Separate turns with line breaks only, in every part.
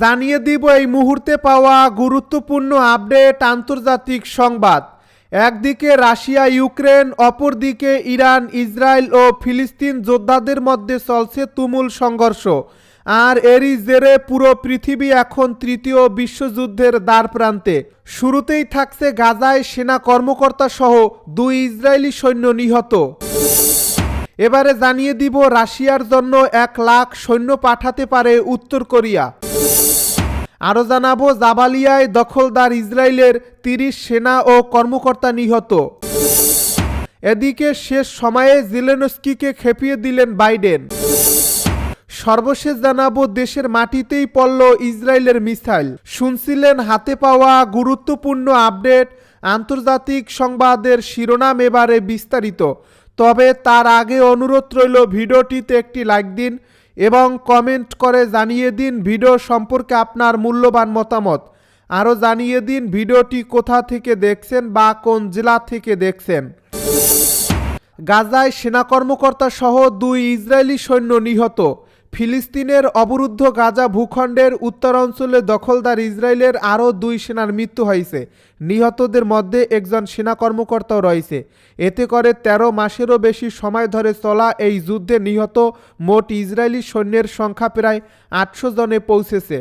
জানিয়ে দিব এই মুহূর্তে পাওয়া গুরুত্বপূর্ণ আপডেট আন্তর্জাতিক সংবাদ একদিকে রাশিয়া ইউক্রেন অপরদিকে ইরান ইসরায়েল ও ফিলিস্তিন যোদ্ধাদের মধ্যে চলছে তুমুল সংঘর্ষ আর এরই জেরে পুরো পৃথিবী এখন তৃতীয় বিশ্বযুদ্ধের দ্বার প্রান্তে শুরুতেই থাকছে গাজায় সেনা কর্মকর্তা সহ দুই ইসরায়েলি সৈন্য নিহত এবারে জানিয়ে দিব রাশিয়ার জন্য এক লাখ সৈন্য পাঠাতে পারে উত্তর কোরিয়া আরও জানাবো জাবালিয়ায় দখলদার ইসরায়েলের তিরিশ সেনা ও কর্মকর্তা নিহত এদিকে শেষ সময়ে জিলেনস্কিকে খেপিয়ে দিলেন বাইডেন সর্বশেষ জানাবো দেশের মাটিতেই পড়ল ইসরায়েলের মিসাইল শুনছিলেন হাতে পাওয়া গুরুত্বপূর্ণ আপডেট আন্তর্জাতিক সংবাদের শিরোনাম এবারে বিস্তারিত তবে তার আগে অনুরোধ রইল ভিডিওটিতে একটি লাইক দিন এবং কমেন্ট করে জানিয়ে দিন ভিডিও সম্পর্কে আপনার মূল্যবান মতামত আরও জানিয়ে দিন ভিডিওটি কোথা থেকে দেখছেন বা কোন জেলা থেকে দেখছেন গাজায় সেনা কর্মকর্তা সহ দুই ইসরায়েলি সৈন্য নিহত ফিলিস্তিনের অবরুদ্ধ গাজা ভূখণ্ডের উত্তরাঞ্চলে দখলদার ইসরায়েলের আরও দুই সেনার মৃত্যু হয়েছে নিহতদের মধ্যে একজন সেনা কর্মকর্তাও রয়েছে এতে করে ১৩ মাসেরও বেশি সময় ধরে চলা এই যুদ্ধে নিহত মোট ইসরায়েলি সৈন্যের সংখ্যা প্রায় আটশো জনে পৌঁছেছে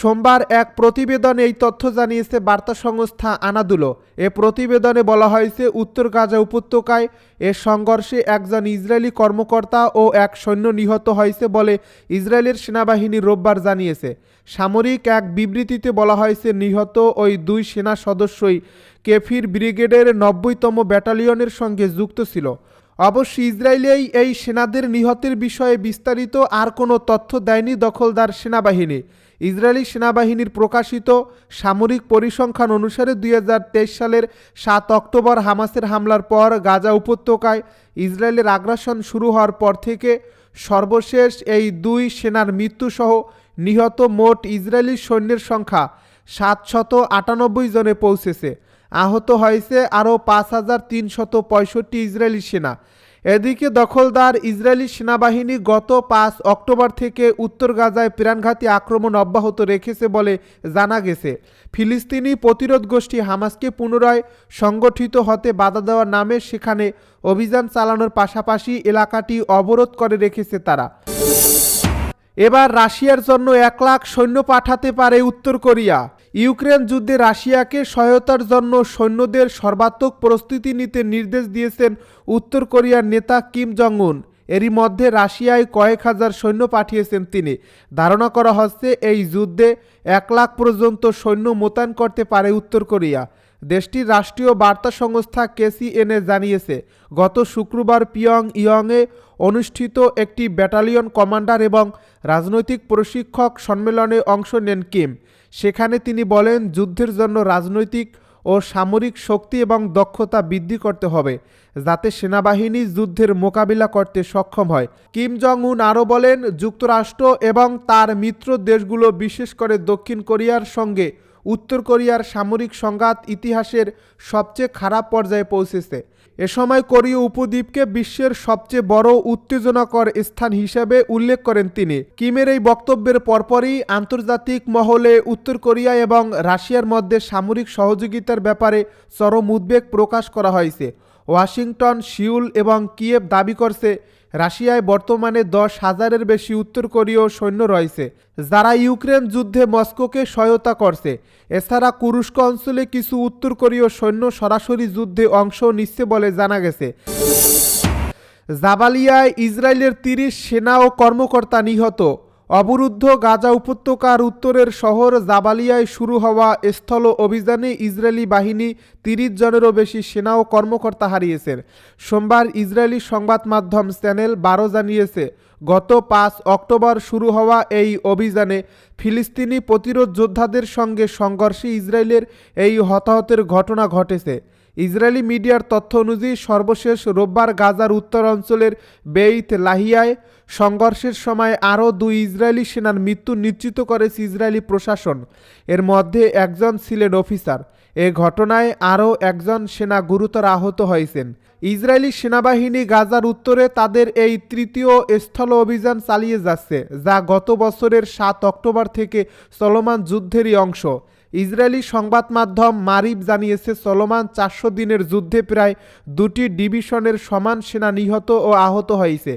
সোমবার এক প্রতিবেদনে এই তথ্য জানিয়েছে বার্তা সংস্থা আনাদুলো এ প্রতিবেদনে বলা হয়েছে উত্তর গাজা উপত্যকায় এ সংঘর্ষে একজন ইসরায়েলি কর্মকর্তা ও এক সৈন্য নিহত হয়েছে বলে ইসরায়েলের সেনাবাহিনী রোববার জানিয়েছে সামরিক এক বিবৃতিতে বলা হয়েছে নিহত ওই দুই সেনা সদস্যই কেফির ব্রিগেডের নব্বইতম ব্যাটালিয়নের সঙ্গে যুক্ত ছিল অবশ্য ইসরায়েলেই এই সেনাদের নিহতের বিষয়ে বিস্তারিত আর কোনো তথ্য দেয়নি দখলদার সেনাবাহিনী ইসরায়েলি সেনাবাহিনীর প্রকাশিত সামরিক পরিসংখ্যান অনুসারে দুই সালের সাত অক্টোবর হামাসের হামলার পর গাজা উপত্যকায় ইসরায়েলের আগ্রাসন শুরু হওয়ার পর থেকে সর্বশেষ এই দুই সেনার মৃত্যুসহ নিহত মোট ইসরায়েলি সৈন্যের সংখ্যা সাতশত আটানব্বই জনে পৌঁছেছে আহত হয়েছে আরও পাঁচ হাজার তিনশত পঁয়ষট্টি ইসরায়েলি সেনা এদিকে দখলদার ইসরায়েলি সেনাবাহিনী গত পাঁচ অক্টোবর থেকে উত্তর গাজায় প্রাণঘাতী আক্রমণ অব্যাহত রেখেছে বলে জানা গেছে ফিলিস্তিনি প্রতিরোধ গোষ্ঠী হামাসকে পুনরায় সংগঠিত হতে বাধা দেওয়ার নামে সেখানে অভিযান চালানোর পাশাপাশি এলাকাটি অবরোধ করে রেখেছে তারা এবার রাশিয়ার জন্য এক লাখ সৈন্য পাঠাতে পারে উত্তর কোরিয়া ইউক্রেন যুদ্ধে রাশিয়াকে সহায়তার জন্য সৈন্যদের সর্বাত্মক প্রস্তুতি নিতে নির্দেশ দিয়েছেন উত্তর কোরিয়ার নেতা কিম জং উন এরই মধ্যে রাশিয়ায় কয়েক হাজার সৈন্য পাঠিয়েছেন তিনি ধারণা করা হচ্ছে এই যুদ্ধে এক লাখ পর্যন্ত সৈন্য মোতায়েন করতে পারে উত্তর কোরিয়া দেশটির রাষ্ট্রীয় বার্তা সংস্থা কেসিএনএ জানিয়েছে গত শুক্রবার পিয়ং ইয়ংয়ে অনুষ্ঠিত একটি ব্যাটালিয়ন কমান্ডার এবং রাজনৈতিক প্রশিক্ষক সম্মেলনে অংশ নেন কিম সেখানে তিনি বলেন যুদ্ধের জন্য রাজনৈতিক ও সামরিক শক্তি এবং দক্ষতা বৃদ্ধি করতে হবে যাতে সেনাবাহিনী যুদ্ধের মোকাবিলা করতে সক্ষম হয় কিম জং উন আরও বলেন যুক্তরাষ্ট্র এবং তার মিত্র দেশগুলো বিশেষ করে দক্ষিণ কোরিয়ার সঙ্গে উত্তর কোরিয়ার সামরিক সংঘাত ইতিহাসের সবচেয়ে খারাপ পর্যায়ে পৌঁছেছে এ সময় কোরীয় উপদ্বীপকে বিশ্বের সবচেয়ে বড় উত্তেজনাকর স্থান হিসেবে উল্লেখ করেন তিনি কিমের এই বক্তব্যের পরপরই আন্তর্জাতিক মহলে উত্তর কোরিয়া এবং রাশিয়ার মধ্যে সামরিক সহযোগিতার ব্যাপারে চরম উদ্বেগ প্রকাশ করা হয়েছে ওয়াশিংটন সিউল এবং কিয়েব দাবি করছে রাশিয়ায় বর্তমানে দশ হাজারের বেশি উত্তর কোরীয় সৈন্য রয়েছে যারা ইউক্রেন যুদ্ধে মস্কোকে সহায়তা করছে এছাড়া কুরুস্ক অঞ্চলে কিছু উত্তর কোরীয় সৈন্য সরাসরি যুদ্ধে অংশ নিচ্ছে বলে জানা গেছে জাবালিয়ায় ইসরায়েলের তিরিশ সেনা ও কর্মকর্তা নিহত অবরুদ্ধ গাজা উপত্যকার উত্তরের শহর জাবালিয়ায় শুরু হওয়া স্থল অভিযানে ইসরায়েলি বাহিনী তিরিশ জনেরও বেশি সেনা ও কর্মকর্তা হারিয়েছেন সোমবার ইসরায়েলি সংবাদ মাধ্যম চ্যানেল বারো জানিয়েছে গত পাঁচ অক্টোবর শুরু হওয়া এই অভিযানে ফিলিস্তিনি প্রতিরোধ যোদ্ধাদের সঙ্গে সংঘর্ষে ইসরায়েলের এই হতাহতের ঘটনা ঘটেছে ইসরায়েলি মিডিয়ার তথ্য অনুযায়ী সর্বশেষ রোববার গাজার উত্তর অঞ্চলের বেইত লাহিয়ায় সংঘর্ষের সময় আরও দুই ইসরায়েলি সেনার মৃত্যু নিশ্চিত করেছে ইসরায়েলি প্রশাসন এর মধ্যে একজন ছিলেন অফিসার এ ঘটনায় আরও একজন সেনা গুরুতর আহত হয়েছেন ইসরায়েলি সেনাবাহিনী গাজার উত্তরে তাদের এই তৃতীয় স্থল অভিযান চালিয়ে যাচ্ছে যা গত বছরের সাত অক্টোবর থেকে চলমান যুদ্ধেরই অংশ ইসরায়েলি সংবাদ মাধ্যম মারিব জানিয়েছে চলমান চারশো দিনের যুদ্ধে প্রায় দুটি ডিভিশনের সমান সেনা নিহত ও আহত হয়েছে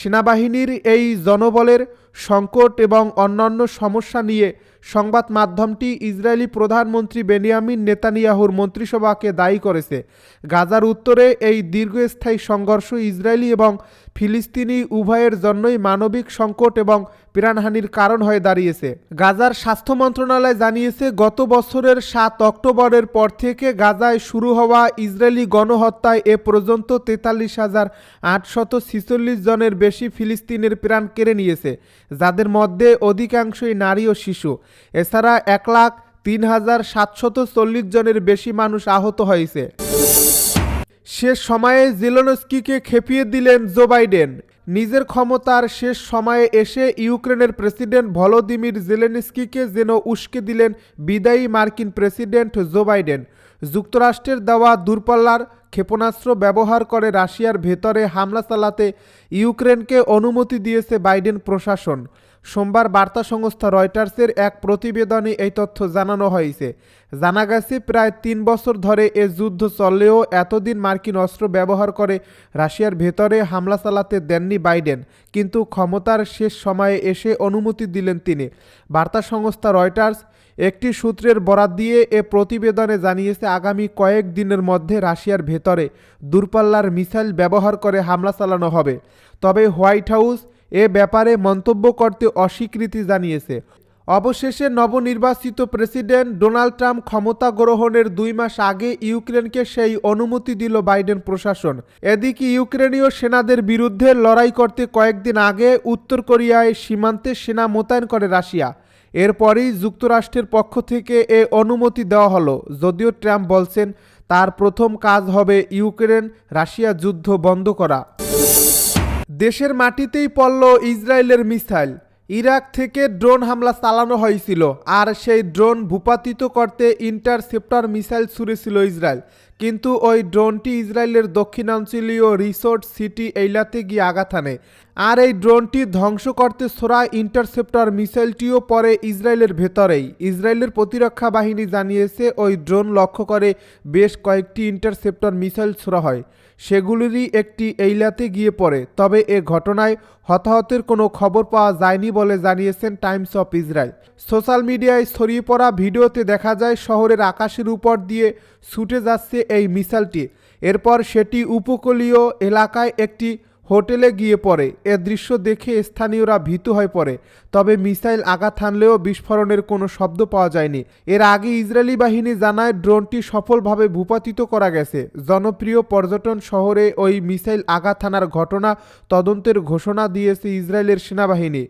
সেনাবাহিনীর এই জনবলের সংকট এবং অন্যান্য সমস্যা নিয়ে সংবাদ মাধ্যমটি ইসরায়েলি প্রধানমন্ত্রী বেনিয়ামিন নেতানিয়াহুর মন্ত্রিসভাকে দায়ী করেছে গাজার উত্তরে এই দীর্ঘস্থায়ী সংঘর্ষ ইসরায়েলি এবং ফিলিস্তিনি উভয়ের জন্যই মানবিক সংকট এবং প্রাণহানির কারণ হয়ে দাঁড়িয়েছে গাজার স্বাস্থ্য মন্ত্রণালয় জানিয়েছে গত বছরের সাত অক্টোবরের পর থেকে গাজায় শুরু হওয়া ইসরায়েলি গণহত্যায় এ পর্যন্ত তেতাল্লিশ হাজার আটশত ছিচল্লিশ জনের বেশি ফিলিস্তিনের প্রাণ কেড়ে নিয়েছে যাদের মধ্যে অধিকাংশই নারী ও শিশু এছাড়া এক লাখ তিন হাজার সাতশত চল্লিশ জনের বেশি মানুষ আহত হয়েছে শেষ সময়ে জেলনস্কিকে খেপিয়ে দিলেন জো বাইডেন নিজের ক্ষমতার শেষ সময়ে এসে ইউক্রেনের প্রেসিডেন্ট ভলোদিমির জেলেনস্কিকে যেন উস্কে দিলেন বিদায়ী মার্কিন প্রেসিডেন্ট জো বাইডেন যুক্তরাষ্ট্রের দেওয়া দূরপাল্লার ক্ষেপণাস্ত্র ব্যবহার করে রাশিয়ার ভেতরে হামলা চালাতে ইউক্রেনকে অনুমতি দিয়েছে বাইডেন প্রশাসন সোমবার বার্তা সংস্থা রয়টার্সের এক প্রতিবেদনে এই তথ্য জানানো হয়েছে জানা গেছে প্রায় তিন বছর ধরে এ যুদ্ধ চললেও এতদিন মার্কিন অস্ত্র ব্যবহার করে রাশিয়ার ভেতরে হামলা চালাতে দেননি বাইডেন কিন্তু ক্ষমতার শেষ সময়ে এসে অনুমতি দিলেন তিনি বার্তা সংস্থা রয়টার্স একটি সূত্রের বরাত দিয়ে এ প্রতিবেদনে জানিয়েছে আগামী কয়েক দিনের মধ্যে রাশিয়ার ভেতরে দূরপাল্লার মিসাইল ব্যবহার করে হামলা চালানো হবে তবে হোয়াইট হাউস এ ব্যাপারে মন্তব্য করতে অস্বীকৃতি জানিয়েছে অবশেষে নবনির্বাচিত প্রেসিডেন্ট ডোনাল্ড ট্রাম্প ক্ষমতা গ্রহণের দুই মাস আগে ইউক্রেনকে সেই অনুমতি দিল বাইডেন প্রশাসন এদিকে ইউক্রেনীয় সেনাদের বিরুদ্ধে লড়াই করতে কয়েকদিন আগে উত্তর কোরিয়ায় সীমান্তে সেনা মোতায়েন করে রাশিয়া এরপরেই যুক্তরাষ্ট্রের পক্ষ থেকে এ অনুমতি দেওয়া হলো যদিও ট্রাম্প বলছেন তার প্রথম কাজ হবে ইউক্রেন রাশিয়া যুদ্ধ বন্ধ করা দেশের মাটিতেই পড়ল ইসরায়েলের মিসাইল ইরাক থেকে ড্রোন হামলা চালানো হয়েছিল আর সেই ড্রোন ভূপাতিত করতে ইন্টারসেপ্টর মিসাইল ছুড়েছিল ইসরায়েল কিন্তু ওই ড্রোনটি ইসরায়েলের দক্ষিণাঞ্চলীয় রিসোর্ট সিটি এইলাতে গিয়ে আঘাত আনে আর এই ড্রোনটি ধ্বংস করতে সোরা ইন্টারসেপ্টর মিসাইলটিও পরে ইসরায়েলের ভেতরেই ইসরায়েলের প্রতিরক্ষা বাহিনী জানিয়েছে ওই ড্রোন লক্ষ্য করে বেশ কয়েকটি ইন্টারসেপ্টর মিসাইল ছোড়া হয় সেগুলিরই একটি এইলাতে গিয়ে পড়ে তবে এ ঘটনায় হতাহতের কোনো খবর পাওয়া যায়নি বলে জানিয়েছেন টাইমস অফ ইসরায়েল সোশ্যাল মিডিয়ায় ছড়িয়ে পড়া ভিডিওতে দেখা যায় শহরের আকাশের উপর দিয়ে ছুটে যাচ্ছে এই মিসাইলটি এরপর সেটি উপকূলীয় এলাকায় একটি হোটেলে গিয়ে পড়ে এ দৃশ্য দেখে স্থানীয়রা ভীত হয়ে পড়ে তবে মিসাইল আঘাত হানলেও বিস্ফোরণের কোনো শব্দ পাওয়া যায়নি এর আগে ইসরায়েলি বাহিনী জানায় ড্রোনটি সফলভাবে ভূপাতিত করা গেছে জনপ্রিয় পর্যটন শহরে ওই মিসাইল আঘাত হানার ঘটনা তদন্তের ঘোষণা দিয়েছে ইসরায়েলের সেনাবাহিনী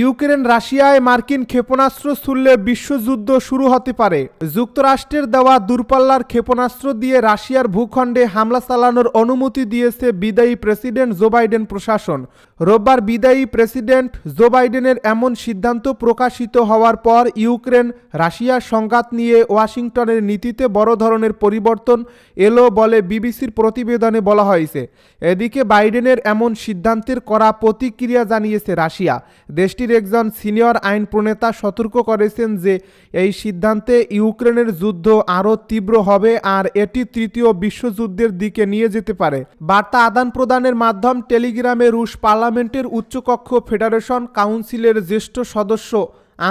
ইউক্রেন রাশিয়ায় মার্কিন ক্ষেপণাস্ত্র ছুড়লে বিশ্বযুদ্ধ শুরু হতে পারে যুক্তরাষ্ট্রের দেওয়া দূরপাল্লার ক্ষেপণাস্ত্র দিয়ে রাশিয়ার ভূখণ্ডে হামলা চালানোর অনুমতি দিয়েছে বিদায়ী প্রেসিডেন্ট জো বাইডেন প্রশাসন রোববার বিদায়ী প্রেসিডেন্ট জো বাইডেনের এমন সিদ্ধান্ত প্রকাশিত হওয়ার পর ইউক্রেন রাশিয়ার সংঘাত নিয়ে ওয়াশিংটনের নীতিতে বড় ধরনের পরিবর্তন এলো বলে বিবিসির প্রতিবেদনে বলা হয়েছে এদিকে বাইডেনের এমন সিদ্ধান্তের করা প্রতিক্রিয়া জানিয়েছে রাশিয়া দেশ দেশটির একজন সিনিয়র আইন প্রণেতা সতর্ক করেছেন যে এই সিদ্ধান্তে ইউক্রেনের যুদ্ধ আরও তীব্র হবে আর এটি তৃতীয় বিশ্বযুদ্ধের দিকে নিয়ে যেতে পারে বার্তা আদান প্রদানের মাধ্যম টেলিগ্রামে রুশ পার্লামেন্টের উচ্চকক্ষ ফেডারেশন কাউন্সিলের জ্যেষ্ঠ সদস্য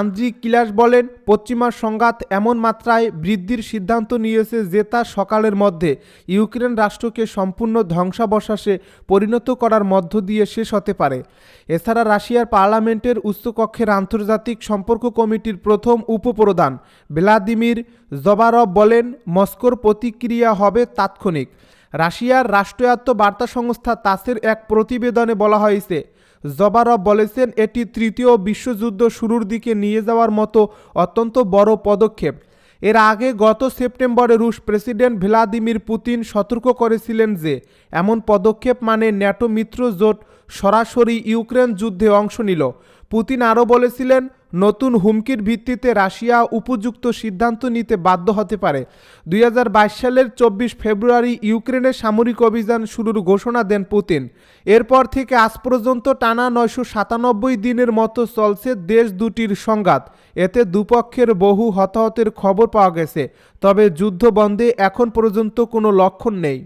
আন্দ্রি কিলাস বলেন পশ্চিমার সংঘাত এমন মাত্রায় বৃদ্ধির সিদ্ধান্ত নিয়েছে যে তা সকালের মধ্যে ইউক্রেন রাষ্ট্রকে সম্পূর্ণ ধ্বংসাবশ্বাসে পরিণত করার মধ্য দিয়ে শেষ হতে পারে এছাড়া রাশিয়ার পার্লামেন্টের উচ্চকক্ষের আন্তর্জাতিক সম্পর্ক কমিটির প্রথম উপপ্রধান ভ্লাদিমির জবারভ বলেন মস্কোর প্রতিক্রিয়া হবে তাৎক্ষণিক রাশিয়ার রাষ্ট্রায়ত্ত বার্তা সংস্থা তাসের এক প্রতিবেদনে বলা হয়েছে জবারব বলেছেন এটি তৃতীয় বিশ্বযুদ্ধ শুরুর দিকে নিয়ে যাওয়ার মতো অত্যন্ত বড় পদক্ষেপ এর আগে গত সেপ্টেম্বরে রুশ প্রেসিডেন্ট ভ্লাদিমির পুতিন সতর্ক করেছিলেন যে এমন পদক্ষেপ মানে ন্যাটো মিত্র জোট সরাসরি ইউক্রেন যুদ্ধে অংশ নিল পুতিন আরও বলেছিলেন নতুন হুমকির ভিত্তিতে রাশিয়া উপযুক্ত সিদ্ধান্ত নিতে বাধ্য হতে পারে দুই সালের চব্বিশ ফেব্রুয়ারি ইউক্রেনে সামরিক অভিযান শুরুর ঘোষণা দেন পুতিন এরপর থেকে আজ পর্যন্ত টানা নয়শো সাতানব্বই দিনের মতো চলছে দেশ দুটির সংঘাত এতে দুপক্ষের বহু হতাহতের খবর পাওয়া গেছে তবে যুদ্ধ বন্ধে এখন পর্যন্ত কোনো লক্ষণ নেই